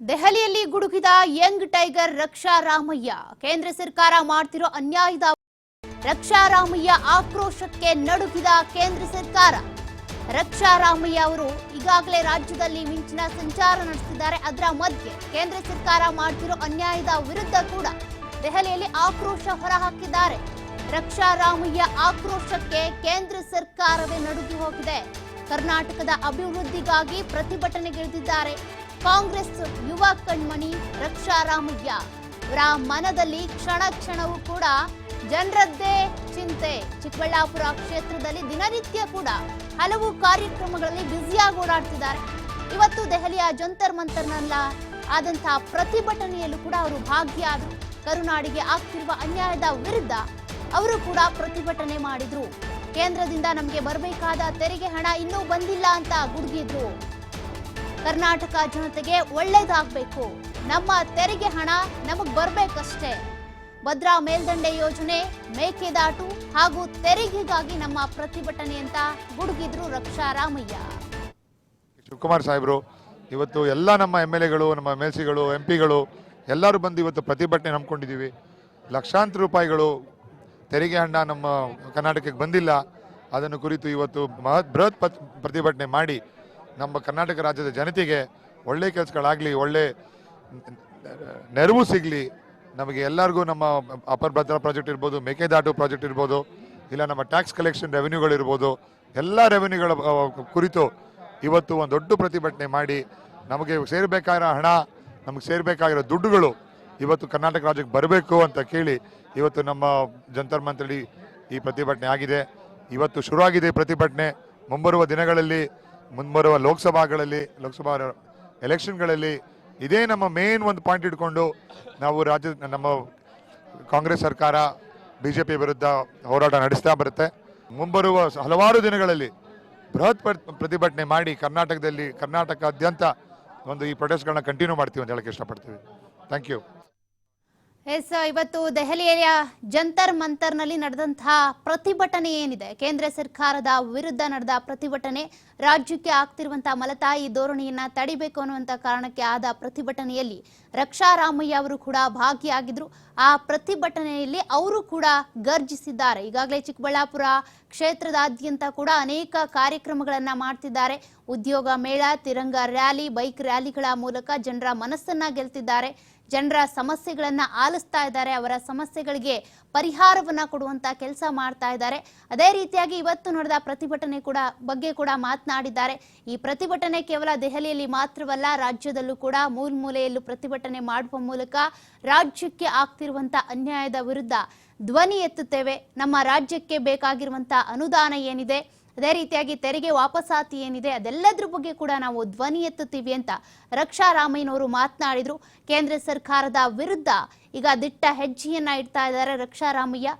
ದೆಹಲಿಯಲ್ಲಿ ಗುಡುಗಿದ young tiger Raksha Ramaiah. ಕೇಂದ್ರ ಸರ್ಕಾರ ಮಾಡ್ತಿರೋ ಅನ್ಯಾಯದ ರಕ್ಷಾ ರಾಮಯ್ಯ ಆಕ್ರೋಶಕ್ಕೆ ನಡುಗಿದ ಕೇಂದ್ರ ಸರ್ಕಾರ. ರಕ್ಷಾ ರಾಮಯ್ಯ ಅವರು ಈಗಾಗಲೇ ರಾಜ್ಯದಲ್ಲಿ ಮಿಂಚಿನ ಸಂಚಾರ ನಡೆಸಿದ್ದಾರೆ ಅದರ ಮಧ್ಯೆ ಕೇಂದ್ರ ಸರ್ಕಾರ ಮಾಡ್ತಿರೋ ಅನ್ಯಾಯದ ವಿರುದ್ಧ ಕೂಡ ದೆಹಲಿಯಲ್ಲಿ ಆಕ್ರೋಶ ಹೊರಹಾಕಿದ್ದಾರೆ. ರಕ್ಷಾ ರಾಮಯ್ಯ ಆಕ್ರೋಶಕ್ಕೆ ಕೇಂದ್ರ ಸರ್ಕಾರವೇ ನಡುಗಿ ಹೋಗಿದೆ. ಕರ್ನಾಟಕದ ಅಭಿವೃದ್ಧಿಗಾಗಿ ಪ್ರತಿಭಟನೆಗಿಳಿದಿದ್ದಾರೆ ಕಾಂಗ್ರೆಸ್ ಯುವ ಕಣ್ಮಣಿ ರಕ್ಷಾ ರಾಮಯ್ಯ ಇವರ ಮನದಲ್ಲಿ ಕ್ಷಣ ಕ್ಷಣವೂ ಕೂಡ ಜನರದ್ದೇ ಚಿಂತೆ. ಚಿಕ್ಕಬಳ್ಳಾಪುರ ಕ್ಷೇತ್ರದಲ್ಲಿ ದಿನನಿತ್ಯ ಕೂಡ ಹಲವು ಕಾರ್ಯಕ್ರಮಗಳಲ್ಲಿ ಬ್ಯುಸಿಯಾಗಿ ಓಡಾಡ್ತಿದ್ದಾರೆ. ಇವತ್ತು ದೆಹಲಿಯ ಜಂತರ್ ಮಂತರ್ನಲ್ಲ ಆದಂತಹ ಪ್ರತಿಭಟನೆಯಲ್ಲೂ ಕೂಡ ಅವರು ಭಾಗಿಯಾದರು. ಕರುನಾಡಿಗೆ ಆಗ್ತಿರುವ ಅನ್ಯಾಯದ ವಿರುದ್ಧ ಅವರು ಕೂಡ ಪ್ರತಿಭಟನೆ ಮಾಡಿದ್ರು. ಕೇಂದ್ರದಿಂದ ನಮಗೆ ಬರಬೇಕಾದ ತೆರಿಗೆ ಹಣ ಇನ್ನೂ ಬಂದಿಲ್ಲ ಅಂತ ಗುಡುಗಿದ್ರು. ಕರ್ನಾಟಕ ಜನತೆಗೆ ಒಳ್ಳೇದಾಗಬೇಕು. ನಮ್ಮ ತೆರಿಗೆ ಹಣ ನಮಗ್ ಬರ್ಬೇಕಷ್ಟೇ. ಭದ್ರಾ ಮೇಲ್ದಂಡೆ ಯೋಜನೆ, ಮೇಕೆದಾಟು ಹಾಗೂ ತೆರಿಗೆಗಾಗಿ ನಮ್ಮ ಪ್ರತಿಭಟನೆ ಅಂತ ಗುಡುಗಿದ್ರು ರಕ್ಷಾ ರಾಮಯ್ಯ ಶಿವಕುಮಾರ್ ಸಾಹೇಬರು, ಇವತ್ತು ಎಲ್ಲ ನಮ್ಮ ಎಂ ಎಲ್ ಎಗಳು, ನಮ್ಮ ಎಂ ಎಲ್ ಸಿಗಳು, ಎಂ ಪಿಗಳು, ಎಲ್ಲರೂ ಬಂದು ಇವತ್ತು ಪ್ರತಿಭಟನೆ ನಂಬ್ಕೊಂಡಿದ್ದೀವಿ. ಲಕ್ಷಾಂತರ ರೂಪಾಯಿಗಳು ತೆರಿಗೆ ಹಣ ನಮ್ಮ ಕರ್ನಾಟಕಕ್ಕೆ ಬಂದಿಲ್ಲ. ಅದನ್ನು ಕುರಿತು ಇವತ್ತು ಮಹತ್ ಬೃಹತ್ ಪ್ರತಿಭಟನೆ ಮಾಡಿ ನಮ್ಮ ಕರ್ನಾಟಕ ರಾಜ್ಯದ ಜನತೆಗೆ ಒಳ್ಳೆ ಕೆಲಸಗಳಾಗಲಿ, ಒಳ್ಳೆ ನೆರವು ಸಿಗಲಿ, ನಮಗೆ ಎಲ್ಲರಿಗೂ ನಮ್ಮ ಅಪರ್ ಭದ್ರಾ ಪ್ರಾಜೆಕ್ಟ್ ಇರ್ಬೋದು, ಮೇಕೆದಾಟು ಪ್ರಾಜೆಕ್ಟ್ ಇರ್ಬೋದು, ಇಲ್ಲ ನಮ್ಮ ಟ್ಯಾಕ್ಸ್ ಕಲೆಕ್ಷನ್ ರೆವೆನ್ಯೂಗಳಿರ್ಬೋದು ಎಲ್ಲ ರೆವೆನ್ಯೂಗಳ ಕುರಿತು ಇವತ್ತು ಒಂದು ದೊಡ್ಡ ಪ್ರತಿಭಟನೆ ಮಾಡಿ ನಮಗೆ ಸೇರಬೇಕಾಗಿರೋ ಹಣ, ನಮಗೆ ಸೇರಬೇಕಾಗಿರೋ ದುಡ್ಡುಗಳು ಇವತ್ತು ಕರ್ನಾಟಕ ರಾಜ್ಯಕ್ಕೆ ಬರಬೇಕು ಅಂತ ಕೇಳಿ ಇವತ್ತು ನಮ್ಮ ಜಂತರ್ ಮಂತ್ರಿ ಈ ಪ್ರತಿಭಟನೆ ಆಗಿದೆ. ಇವತ್ತು ಶುರುವಾಗಿದೆ ಪ್ರತಿಭಟನೆ. ಮುಂಬರುವ ದಿನಗಳಲ್ಲಿ ಮುಂಬರುವ ಲೋಕಸಭಾಗಳಲ್ಲಿ, ಲೋಕಸಭಾ ಎಲೆಕ್ಷನ್ಗಳಲ್ಲಿ ಇದೇ ನಮ್ಮ ಮೇನ್ ಒಂದು ಪಾಯಿಂಟ್ ಇಟ್ಕೊಂಡು ನಾವು ರಾಜ್ಯ ನಮ್ಮ ಕಾಂಗ್ರೆಸ್ ಸರ್ಕಾರ ಬಿ ಜೆ ಪಿ ವಿರುದ್ಧ ಹೋರಾಟ ನಡೆಸ್ತಾ ಬರುತ್ತೆ. ಮುಂಬರುವ ಹಲವಾರು ದಿನಗಳಲ್ಲಿ ಬೃಹತ್ ಪ್ರ- ಪ್ರತಿಭಟನೆ ಮಾಡಿ ಕರ್ನಾಟಕದಲ್ಲಿ, ಕರ್ನಾಟಕಾದ್ಯಂತ ಒಂದು ಈ ಪ್ರೊಟೆಸ್ಟ್ಗಳನ್ನ ಕಂಟಿನ್ಯೂ ಮಾಡ್ತೀವಿ ಅಂತ ಹೇಳಕ್ಕೆ ಇಷ್ಟಪಡ್ತೀವಿ. ಥ್ಯಾಂಕ್ ಯು ಎಸ್ ಇವತ್ತು ದೆಹಲಿಯ ಜಂತರ್ ಮಂತರ್ನಲ್ಲಿ ನಡೆದಂತಹ ಪ್ರತಿಭಟನೆ ಏನಿದೆ? ಕೇಂದ್ರ ಸರ್ಕಾರದ ವಿರುದ್ಧ ನಡೆದ ಪ್ರತಿಭಟನೆ, ರಾಜ್ಯಕ್ಕೆ ಆಗ್ತಿರುವಂತಹ ಮಲತಾಯಿ ಧೋರಣೆಯನ್ನ ತಡಿಬೇಕು ಅನ್ನುವಂತ ಕಾರಣಕ್ಕೆ ಆದ ಪ್ರತಿಭಟನೆಯಲ್ಲಿ ರಕ್ಷಾ ರಾಮಯ್ಯ ಅವರು ಕೂಡ ಭಾಗಿಯಾಗಿದ್ರು. ಆ ಪ್ರತಿಭಟನೆಯಲ್ಲಿ ಅವರು ಕೂಡ ಗರ್ಜಿಸಿದ್ದಾರೆ. ಈಗಾಗಲೇ ಚಿಕ್ಕಬಳ್ಳಾಪುರ ಕ್ಷೇತ್ರದಾದ್ಯಂತ ಕೂಡ ಅನೇಕ ಕಾರ್ಯಕ್ರಮಗಳನ್ನು ಮಾಡ್ತಿದ್ದಾರೆ. ಉದ್ಯೋಗ ಮೇಳ, ತಿರಂಗ ರ್ಯಾಲಿ, ಬೈಕ್ ರ್ಯಾಲಿಗಳ ಮೂಲಕ ಜನರ ಮನಸ್ಸನ್ನ ಗೆಲ್ತಿದ್ದಾರೆ. ಜನರ ಸಮಸ್ಯೆಗಳನ್ನ ಆಲಿಸ್ತಾ ಇದ್ದಾರೆ. ಅವರ ಸಮಸ್ಯೆಗಳಿಗೆ ಪರಿಹಾರವನ್ನ ಕೊಡುವಂತ ಕೆಲಸ ಮಾಡ್ತಾ ಇದ್ದಾರೆ. ಅದೇ ರೀತಿಯಾಗಿ ಇವತ್ತು ನಡೆದ ಪ್ರತಿಭಟನೆ ಕೂಡ ಬಗ್ಗೆ ಕೂಡ ಮಾತನಾಡಿದ್ದಾರೆ. ಈ ಪ್ರತಿಭಟನೆ ಕೇವಲ ದೆಹಲಿಯಲ್ಲಿ ಮಾತ್ರವಲ್ಲ, ರಾಜ್ಯದಲ್ಲೂ ಕೂಡ ಮೂಲ ಮೂಲೆಯಲ್ಲೂ ಪ್ರತಿಭಟನೆ ಮಾಡುವ ಮೂಲಕ ರಾಜ್ಯಕ್ಕೆ ಆಗ್ತಿರುವಂತ ಅನ್ಯಾಯದ ವಿರುದ್ಧ ಧ್ವನಿ ಎತ್ತುತ್ತೇವೆ. ನಮ್ಮ ರಾಜ್ಯಕ್ಕೆ ಬೇಕಾಗಿರುವಂತಹ ಅನುದಾನ ಏನಿದೆ, ಅದೇ ರೀತಿಯಾಗಿ ತೆರಿಗೆ ವಾಪಸಾತಿ ಏನಿದೆ, ಅದೆಲ್ಲದ್ರ ಬಗ್ಗೆ ಕೂಡ ನಾವು ಧ್ವನಿ ಎತ್ತುತ್ತೀವಿ ಅಂತ ರಕ್ಷಾ ರಾಮಯ್ಯನವರು ಮಾತನಾಡಿದ್ರು. ಕೇಂದ್ರ ಸರ್ಕಾರದ ವಿರುದ್ಧ ಈಗ ದಿಟ್ಟ ಹೆಜ್ಜೆಯನ್ನ ಇಡ್ತಾ ಇದ್ದಾರೆ ರಕ್ಷಾ ರಾಮಯ್ಯ